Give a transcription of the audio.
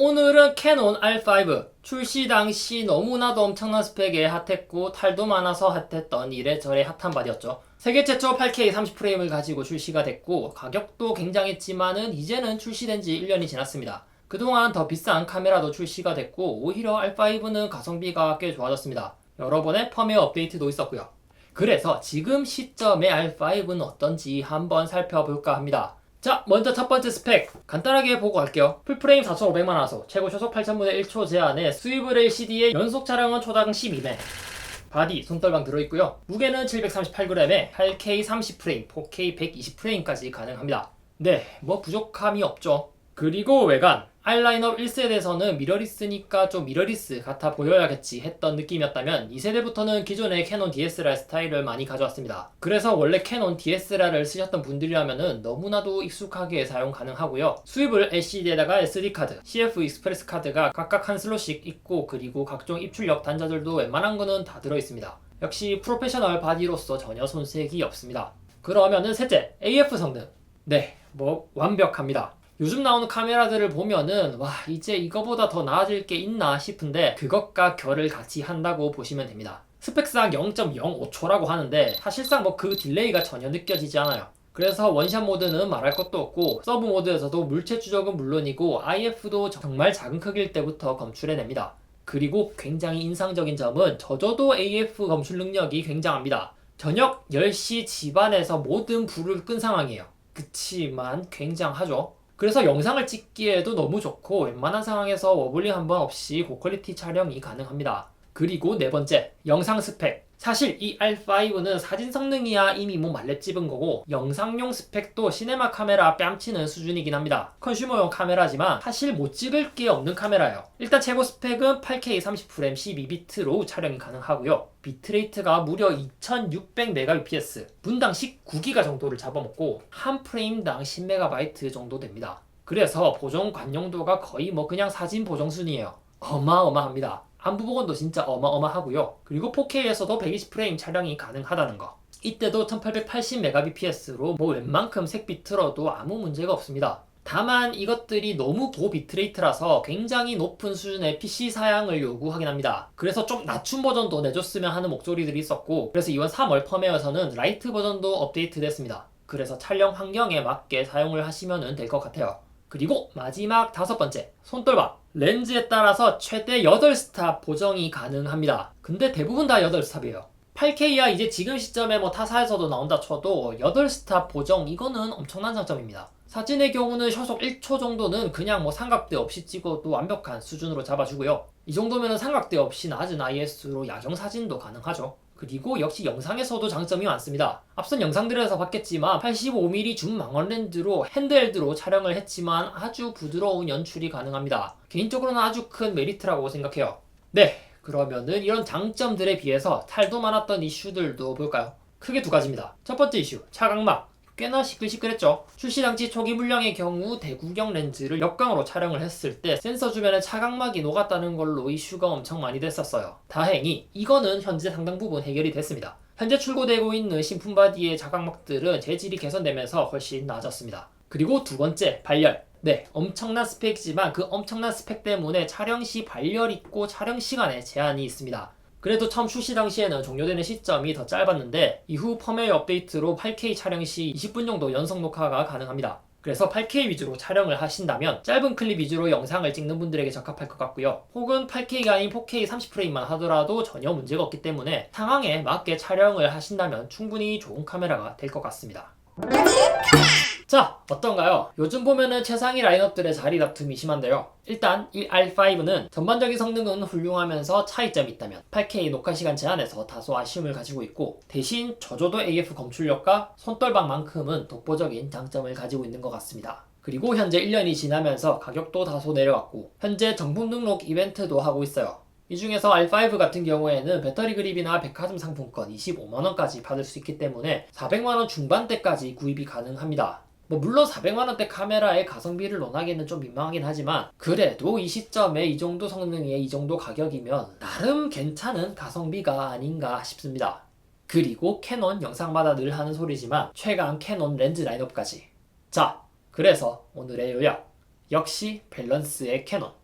자, 오늘은 캐논 R5 출시 당시 너무나도 엄청난 스펙에 핫했고 탈도 많아서 핫했던 이래저래 핫한 바디였죠. 세계 최초 8K 30프레임을 가지고 출시가 됐고 가격도 굉장했지만은 이제는 출시된 지 1년이 지났습니다. 그동안 더 비싼 카메라도 출시가 됐고 오히려 R5는 가성비가 꽤 좋아졌습니다. 여러 번의 펌웨어 업데이트도 있었고요. 그래서 지금 시점의 R5는 어떤지 한번 살펴볼까 합니다. 자, 먼저 첫 번째 스펙 간단하게 보고 갈게요. 풀프레임 4,500만 화소, 최고 초속 8,000분의 1초 제한에 스위블 LCD에 연속 촬영은 초당 12매. 바디 손떨방 들어있고요. 무게는 738g에 8K 30프레임, 4K 120프레임까지 가능합니다. 네, 뭐 부족함이 없죠. 그리고 외관 아이라인업 1세대에서는 미러리스니까 좀 미러리스 같아 보여야겠지 했던 느낌이었다면 2세대부터는 기존의 캐논 DSLR 스타일을 많이 가져왔습니다. 그래서 원래 캐논 DSLR을 쓰셨던 분들이라면 너무나도 익숙하게 사용 가능하고요. 수입을 LCD에다가 SD카드, CF 익스프레스 카드가 각각 한 슬롯씩 있고 그리고 각종 입출력 단자들도 웬만한 거는 다 들어있습니다. 역시 프로페셔널 바디로서 전혀 손색이 없습니다. 그러면은 셋째, AF 성능. 네, 뭐 완벽합니다. 요즘 나오는 카메라들을 보면은 와 이제 이거보다 더 나아질 게 있나 싶은데 그것과 결을 같이 한다고 보시면 됩니다. 스펙상 0.05초라고 하는데 사실상 뭐 그 딜레이가 전혀 느껴지지 않아요. 그래서 원샷 모드는 말할 것도 없고 서브 모드에서도 물체 추적은 물론이고 IF도 정말 작은 크기일 때부터 검출해냅니다. 그리고 굉장히 인상적인 점은 저조도 AF 검출 능력이 굉장합니다. 저녁 10시 집안에서 모든 불을 끈 상황이에요. 그치만 굉장하죠. 그래서 영상을 찍기에도 너무 좋고 웬만한 상황에서 워블링 한 번 없이 고퀄리티 촬영이 가능합니다. 그리고 네 번째, 영상 스펙. 사실 이 R5는 사진 성능이야 이미 뭐 말렙 집은 거고 영상용 스펙도 시네마 카메라 뺨치는 수준이긴 합니다. 컨슈머용 카메라지만 사실 못 찍을 게 없는 카메라예요. 일단 최고 스펙은 8K 30프레임 12비트로 촬영이 가능하고요. 비트레이트가 무려 2600Mbps, 분당 19기가 정도를 잡아먹고 한 프레임당 10MB 정도 됩니다. 그래서 보정 관용도가 거의 뭐 그냥 사진 보정 순이에요. 어마어마합니다. 안부 복원도 진짜 어마어마하고요. 그리고 4K에서도 120프레임 촬영이 가능하다는 거. 이때도 1880Mbps로 뭐 웬만큼 색빛 틀어도 아무 문제가 없습니다. 다만 이것들이 너무 고비트레이트라서 굉장히 높은 수준의 PC 사양을 요구하긴 합니다. 그래서 좀 낮춘 버전도 내줬으면 하는 목소리들이 있었고 그래서 이번 3월 펌웨어에서는 라이트 버전도 업데이트 됐습니다. 그래서 촬영 환경에 맞게 사용을 하시면 될 것 같아요. 그리고 마지막 다섯 번째 손떨방 렌즈에 따라서 최대 8스탑 보정이 가능합니다. 근데 대부분 다 8스탑이에요. 8K야 이제 지금 시점에 뭐 타사에서도 나온다 쳐도 8스탑 보정 이거는 엄청난 장점입니다. 사진의 경우는 sho속 1초 정도는 그냥 뭐 삼각대 없이 찍어도 완벽한 수준으로 잡아주고요. 이 정도면 삼각대 없이 낮은 IS로 야경 사진도 가능하죠. 그리고 역시 영상에서도 장점이 많습니다. 앞선 영상들에서 봤겠지만 85mm 줌 망원 렌즈로 핸드헬드로 촬영을 했지만 아주 부드러운 연출이 가능합니다. 개인적으로는 아주 큰 메리트라고 생각해요. 네, 그러면은 이런 장점들에 비해서 탈도 많았던 이슈들도 볼까요? 크게 두 가지입니다. 첫 번째 이슈, 차광막. 꽤나 시끌시끌했죠. 출시 당시 초기 물량의 경우 대구경 렌즈를 역광으로 촬영을 했을 때 센서 주변에 차광막이 녹았다는 걸로 이슈가 엄청 많이 됐었어요. 다행히 이거는 현재 상당 부분 해결이 됐습니다. 현재 출고되고 있는 신품 바디의 자각막들은 재질이 개선되면서 훨씬 나아졌습니다. 그리고 두 번째, 발열. 네, 엄청난 스펙이지만 그 엄청난 스펙 때문에 촬영 시 발열 있고 촬영 시간에 제한이 있습니다. 그래도 처음 출시 당시에는 종료되는 시점이 더 짧았는데 이후 펌웨어 업데이트로 8K 촬영 시 20분 정도 연속 녹화가 가능합니다. 그래서 8K 위주로 촬영을 하신다면 짧은 클립 위주로 영상을 찍는 분들에게 적합할 것 같고요. 혹은 8K가 아닌 4K 30프레임만 하더라도 전혀 문제가 없기 때문에 상황에 맞게 촬영을 하신다면 충분히 좋은 카메라가 될 것 같습니다. 자, 어떤가요? 요즘 보면은 최상위 라인업들의 자리 다툼이 심한데요. 일단 이 R5는 전반적인 성능은 훌륭하면서 차이점이 있다면 8K 녹화 시간 제한에서 다소 아쉬움을 가지고 있고 대신 저조도 AF 검출력과 손떨방만큼은 독보적인 장점을 가지고 있는 것 같습니다. 그리고 현재 1년이 지나면서 가격도 다소 내려왔고 현재 정품 등록 이벤트도 하고 있어요. 이 중에서 R5 같은 경우에는 배터리 그립이나 백화점 상품권 25만원까지 받을 수 있기 때문에 400만원 중반대까지 구입이 가능합니다. 뭐 물론 400만원대 카메라의 가성비를 논하기는 좀 민망하긴 하지만 그래도 이 시점에 이 정도 성능에 이 정도 가격이면 나름 괜찮은 가성비가 아닌가 싶습니다. 그리고 캐논 영상마다 늘 하는 소리지만 최강 캐논 렌즈 라인업까지 자 그래서 오늘의 요약 역시 밸런스의 캐논.